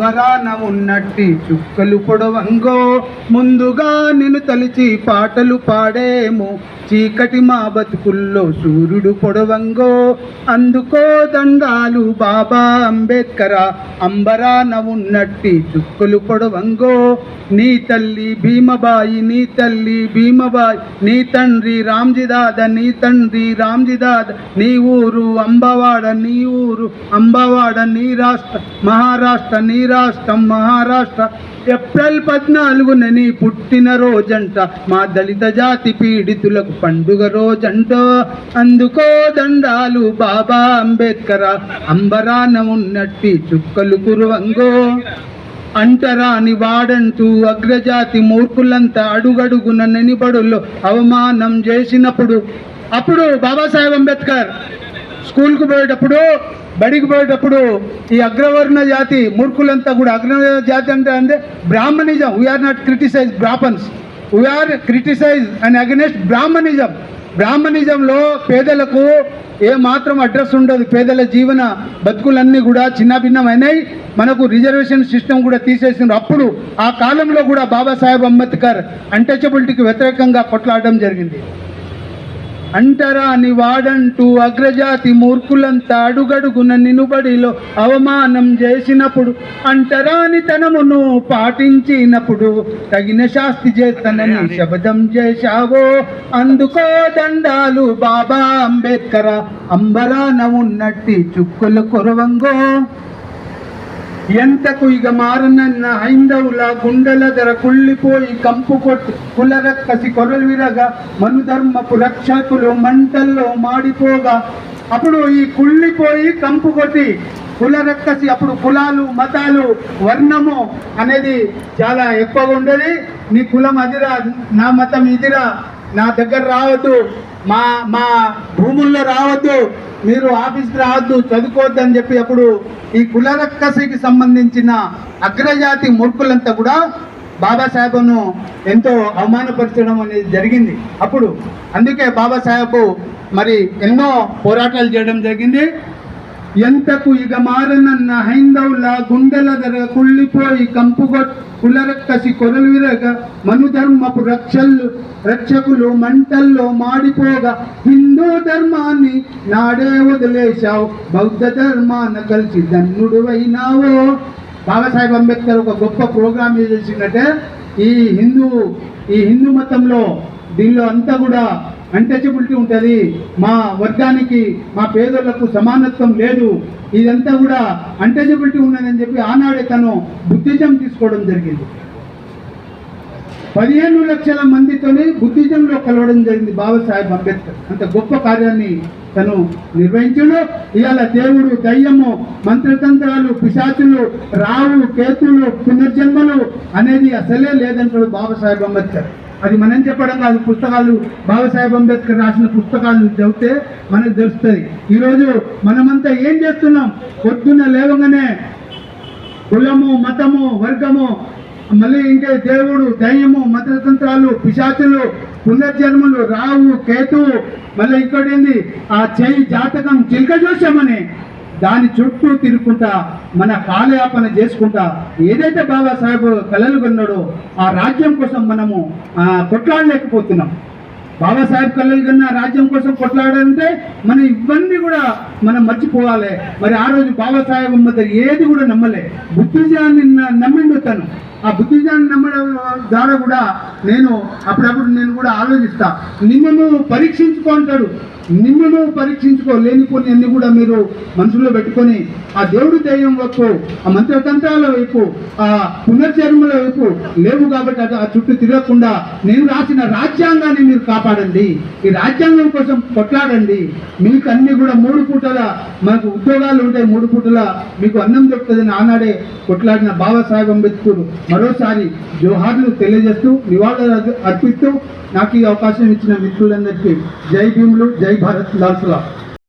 అంబరాన ఉన్నట్టి చుక్కలు పొడవంగో ముందుగా నిన్ను తలిచి పాటలు పాడేమో. చీకటి మా బతుకుల్లో సూర్యుడు పొడవంగో అందుకో దండాలు బాబా అంబేద్కర. అంబరాన ఉన్నట్టి చుక్కలు పొడవంగో నీ తల్లి భీమబాయి నీ తల్లి భీమబాయి నీ తండ్రి రామ్జిదాద నీ తండ్రి రామ్జిదాద. నీ ఊరు అంబవాడ నీ ఊరు అంబవాడ నీ రాష్ట్ర మహారాష్ట్ర నీ రాష్ట్రం మహారాష్ట్ర. ఏప్రిల్ పద్నాలుగున నీ పుట్టిన రోజంట మా దళిత జాతి పీడితులకు పండుగ రోజంట. అందుకో దండాలు బాబా అంబేద్కర అంబరాన ఉన్నట్టి చుక్కలు కురువంగో. అంటరాని వాడంటూ అగ్రజాతి మూర్ఖులంతా అడుగడుగున నెనిబడుల్లో అవమానం చేసినప్పుడు అప్పుడు బాబాసాహెబ్ అంబేద్కర్ స్కూల్కు పోయేటప్పుడు బడికి పోయేటప్పుడు ఈ అగ్రవర్ణ జాతి మూర్ఖులంతా కూడా అగ్రవర్ణ జాతి అంటే అంటే Brahminism. We are not criticize Brahmins we are criticize and against Brahminism బ్రాహ్మణిజంలో పేదలకు ఏ మాత్రం అడ్రస్ ఉండదు. పేదల జీవన బతుకులన్నీ కూడా చిన్నభిన్నమైనాయి మనకు రిజర్వేషన్ సిస్టమ్ కూడా తీసేసిండ్రు అప్పుడు ఆ కాలంలో కూడా బాబాసాహెబ్ అంబేద్కర్ అన్టచబిలిటీకి వ్యతిరేకంగా కొట్లాడడం జరిగింది. అంటరాని వాడంటూ అగ్రజాతి మూర్ఖులంతా అడుగడుగున నినుబడిలో అవమానం చేసినప్పుడు అంటరాని తనమును పాటించినప్పుడు తగిన శాస్తి చేస్తానని శబదం చేశావో. అందుకో దండాలు బాబా అంబేద్కర అంబరాన ఉన్నట్టి చుక్కలు కొరవంగో. ఎంతకు ఇక మారనన్న హైందవుల గుండెల ధర కుళ్ళిపోయి కంపు కొట్టి కులరక్కసి కొరలు విరగా మనుధర్మపు రక్షకులు మంటల్లో మాడిపోగా అప్పుడు ఈ కుళ్ళిపోయి కంపు కొట్టి కులరక్కసి అప్పుడు కులాలు మతాలు వర్ణము అనేది చాలా ఎక్కువగా ఉండేది నీ కులం అదిరా నా మతం ఇదిరా నా దగ్గర రావద్దు మా మా భూముల్లో రావద్దు మీరు ఆఫీస్కి రావద్దు చదువుకోవద్దు అని చెప్పి అప్పుడు ఈ కులరక్కసికి సంబంధించిన అగ్రజాతి మూర్ఖులంతా కూడా బాబాసాహెబ్ను ఎంతో అవమానపరచడం అనేది జరిగింది. అప్పుడు అందుకే బాబాసాహెబ్ మరి ఎన్నో పోరాటాలు చేయడం జరిగింది. ఎంతకు ఇక మారనన్న హైందవుల గుండెల ధర కుళ్ళిపోయి కంపుగొట్ కులరక్కసి కొరలు విరగ మనుధర్మపు రక్షలు రక్షకులు మంటల్లో మాడిపోగా హిందూ ధర్మాన్ని నాడే వదిలేశావు బౌద్ధ ధర్మాన కలిసి ధన్నుడు అయినావో బాబాసాహెబ్ అంబేద్కర్ ఒక గొప్ప ప్రోగ్రామ్ చేసిందంటే ఈ హిందూ ఈ హిందూ మతంలో దీనిలో అంతా కూడా అన్టచబిలిటీ ఉంటుంది. మా వర్గానికి మా పేదలకు సమానత్వం లేదు. ఇదంతా కూడా అన్టచబిలిటీ ఉన్నదని చెప్పి ఆనాడే తను బుద్ధిజం తీసుకోవడం జరిగింది. పదిహేను లక్షల మందితోనే బుద్ధిజంలో కలవడం జరిగింది బాబాసాహెబ్ అంబేద్కర్. అంత గొప్ప కార్యాన్ని తను నిర్వహించడు. ఇవాళ దేవుడు దయ్యము మంత్రతంత్రాలు పిశాచులు రావు కేతులు పునర్జన్మలు అనేది అసలే లేదంటాడు బాబాసాహెబ్ అంబేద్కర్. అది మనం చెప్పడం కాదు పుస్తకాలు బాబాసాహెబ్ అంబేద్కర్ రాసిన పుస్తకాలు చదివితే మనకు తెలుస్తుంది. ఈరోజు మనమంతా ఏం చేస్తున్నాం? పొద్దున్న లేవగానే కులము మతము వర్గము మళ్ళీ ఇంకే దేవుడు దయ్యము మంత్రతంత్రాలు పిశాచులు పునర్జన్మలు రావు కేతువు. మళ్ళీ ఇంకోటి ఏంది ఆ చేయి జాతకం చిలక చూసామని. దాని చుట్టూ తిరుగుకుంటా మన కాలయాపన చేసుకుంటా. ఏదైతే బాబాసాహెబ్ కలలు కన్నాడో ఆ రాజ్యం కోసం మనము కొట్లాడలేకపోతున్నాం. బాబాసాహెబ్ కళ్ళలు కన్నా రాజ్యం కోసం కొట్లాడాలంటే మనం ఇవన్నీ కూడా మనం మర్చిపోవాలి. మరి ఆ రోజు బాబాసాహెబ్ మధ్య ఏది కూడా నమ్మలే. బుద్ధిజాన్ని నమ్మిండు తను. ఆ బుద్ధిజాన్ని నమ్మడం ద్వారా కూడా నేను అప్పుడప్పుడు నేను కూడా ఆలోచిస్తా. నిన్ను పరీక్షించుకో అంటాడు. నిన్ను నువ్వు పరీక్షించుకో లేనిపోని అన్ని కూడా మీరు మనసులో పెట్టుకొని ఆ దేవుడి దయ్యం వైపు ఆ మంత్రతంత్రాల వైపు ఆ పునర్జన్మల వైపు లేవు కాబట్టి అది ఆ చుట్టూ తిరగకుండా నేను రాసిన రాజ్యాంగాన్ని మీరు కాపాడండి. ఈ రాజ్యాంగం కోసం కొట్లాడండి. మీకు అన్ని కూడా మూడు పూటల మనకు ఉద్యోగాలు ఉంటాయి మూడు పూటల మీకు అన్నం దొరుకుతుంది. ఆనాడే కొట్లాడిన బాబాసాహెబ్ అంబేద్కర్ మరోసారి జోహార్లు తెలియజేస్తూ నివాళులు అర్పిస్తూ నాకు ఈ అవకాశం ఇచ్చిన మిత్రులందరికీ జై భీములు జై భారత్ లాల్